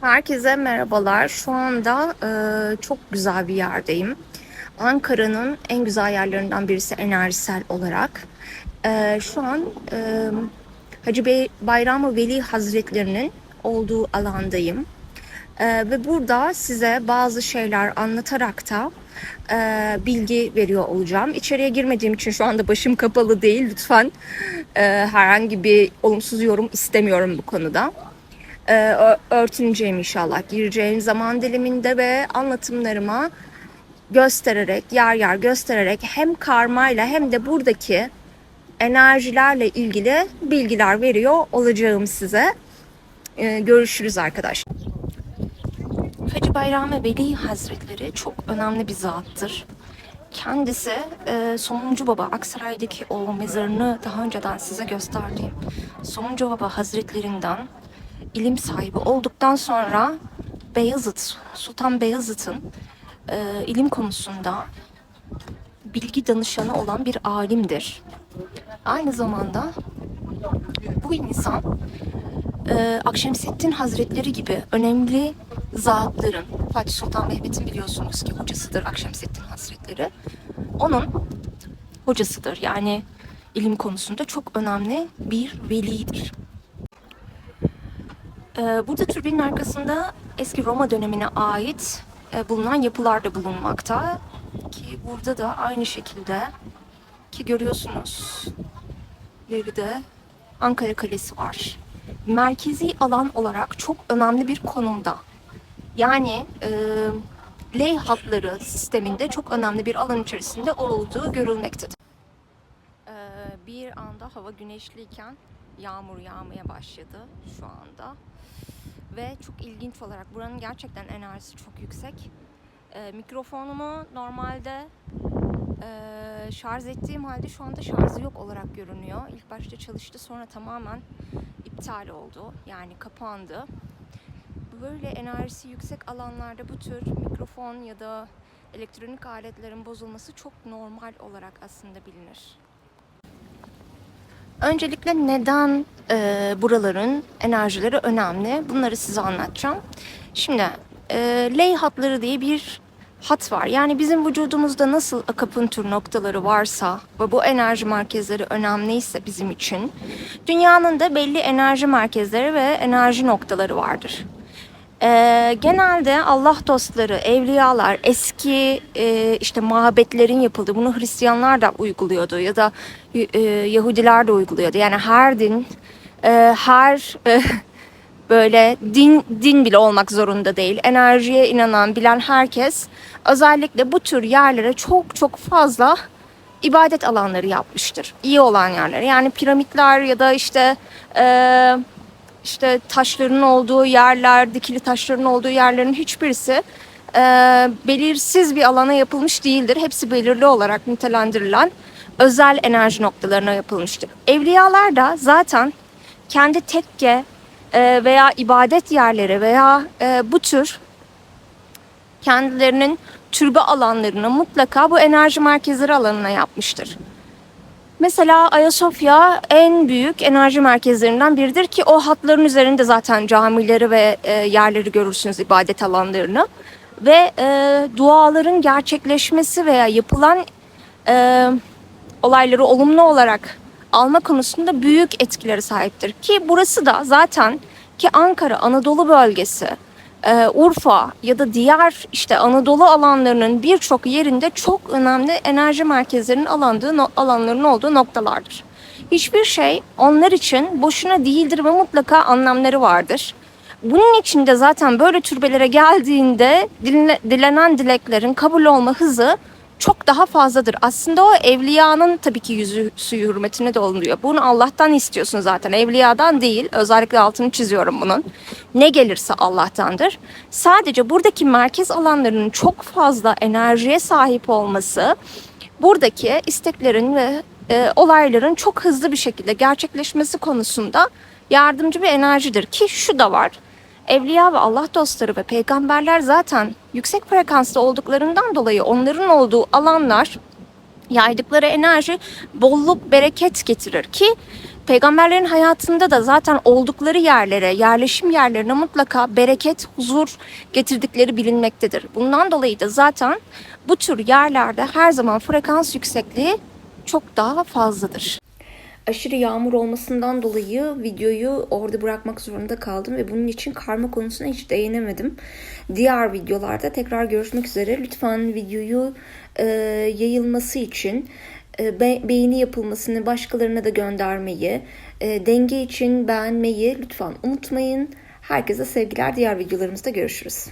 Herkese merhabalar. Şu anda e, çok güzel bir yerdeyim. Ankara'nın en güzel yerlerinden birisi enerjisel olarak. E, şu an e, Hacı Bey Bayram Veli Hazretlerinin olduğu alandayım. E, ve burada size bazı şeyler anlatarak da e, bilgi veriyor olacağım. İçeriye girmediğim için şu anda başım kapalı değil. Lütfen e, herhangi bir olumsuz yorum istemiyorum bu konuda e, örtüneceğim inşallah. Gireceğim zaman diliminde ve anlatımlarıma göstererek, yer yer göstererek hem karmayla hem de buradaki enerjilerle ilgili bilgiler veriyor olacağım size. E, görüşürüz arkadaşlar. Hacı Bayrami Veli Hazretleri çok önemli bir zattır. Kendisi e, Somuncu Baba Aksaray'daki o mezarını daha önceden size gösterdiğim Somuncu Baba Hazretlerinden ilim sahibi olduktan sonra Beyazıt, Sultan Beyazıt'ın e, ilim konusunda bilgi danışanı olan bir alimdir. Aynı zamanda bu insan e, Akşemseddin Hazretleri gibi önemli zatların, Fatih Sultan Mehmet'in biliyorsunuz ki hocasıdır Akşemseddin Hazretleri. Onun hocasıdır. Yani ilim konusunda çok önemli bir velidir. Ee, Burada türbenin arkasında eski Roma dönemine ait e, bulunan yapılar da bulunmakta. Ki burada da aynı şekilde ki görüyorsunuz ileride Ankara Kalesi var. Merkezi alan olarak çok önemli bir konumda. Yani e, L hatları sisteminde çok önemli bir alan içerisinde olduğu görülmektedir. Ee, bir anda hava güneşliyken yağmur yağmaya başladı şu anda. Ve çok ilginç olarak buranın gerçekten enerjisi çok yüksek. Ee, mikrofonumu normalde e, şarj ettiğim halde şu anda şarjı yok olarak görünüyor. İlk başta çalıştı sonra tamamen iptal oldu. Yani kapandı. Böyle enerjisi yüksek alanlarda bu tür mikrofon ya da elektronik aletlerin bozulması çok normal olarak aslında bilinir. Öncelikle neden e, buraların enerjileri önemli? Bunları size anlatacağım. Şimdi e, ley hatları diye bir hat var. Yani bizim vücudumuzda nasıl akupunktur noktaları varsa ve bu enerji merkezleri önemliyse bizim için dünyanın da belli enerji merkezleri ve enerji noktaları vardır. Ee, genelde Allah dostları, evliyalar, eski e, işte mabetlerin yapıldığı, bunu Hristiyanlar da uyguluyordu ya da e, Yahudiler de uyguluyordu. Yani her din, e, her e, böyle din din bile olmak zorunda değil. Enerjiye inanan, bilen herkes özellikle bu tür yerlere çok çok fazla ibadet alanları yapmıştır. İyi olan yerler. Yani piramitler ya da işte e, işte taşların olduğu yerler, dikili taşların olduğu yerlerin hiçbirisi e, belirsiz bir alana yapılmış değildir. Hepsi belirli olarak nitelendirilen özel enerji noktalarına yapılmıştır. Evliyalar da zaten kendi tekke e, veya ibadet yerleri veya e, bu tür kendilerinin türbe alanlarını mutlaka bu enerji merkezleri alanına yapmıştır. Mesela Ayasofya en büyük enerji merkezlerinden biridir ki o hatların üzerinde zaten camileri ve e, yerleri görürsünüz ibadet alanlarını. Ve e, duaların gerçekleşmesi veya yapılan e, olayları olumlu olarak alma konusunda büyük etkileri sahiptir. Ki burası da zaten ki Ankara Anadolu bölgesi e, Urfa ya da diğer işte Anadolu alanlarının birçok yerinde çok önemli enerji merkezlerinin alandığı alanların olduğu noktalardır. Hiçbir şey onlar için boşuna değildir ve mutlaka anlamları vardır. Bunun için de zaten böyle türbelere geldiğinde dinle- dilenen dileklerin kabul olma hızı çok daha fazladır. Aslında o evliyanın tabii ki yüzü suyu hürmetine de oluyor. Bunu Allah'tan istiyorsun zaten. Evliyadan değil. Özellikle altını çiziyorum bunun. Ne gelirse Allah'tandır. Sadece buradaki merkez alanlarının çok fazla enerjiye sahip olması buradaki isteklerin ve e, olayların çok hızlı bir şekilde gerçekleşmesi konusunda yardımcı bir enerjidir ki şu da var. Evliya ve Allah dostları ve peygamberler zaten yüksek frekansta olduklarından dolayı onların olduğu alanlar yaydıkları enerji bolluk bereket getirir ki Peygamberlerin hayatında da zaten oldukları yerlere, yerleşim yerlerine mutlaka bereket, huzur getirdikleri bilinmektedir. Bundan dolayı da zaten bu tür yerlerde her zaman frekans yüksekliği çok daha fazladır. Aşırı yağmur olmasından dolayı videoyu orada bırakmak zorunda kaldım ve bunun için karma konusuna hiç değinemedim. Diğer videolarda tekrar görüşmek üzere. Lütfen videoyu e, yayılması için e, be- beğeni yapılmasını, başkalarına da göndermeyi, e, denge için beğenmeyi lütfen unutmayın. Herkese sevgiler. Diğer videolarımızda görüşürüz.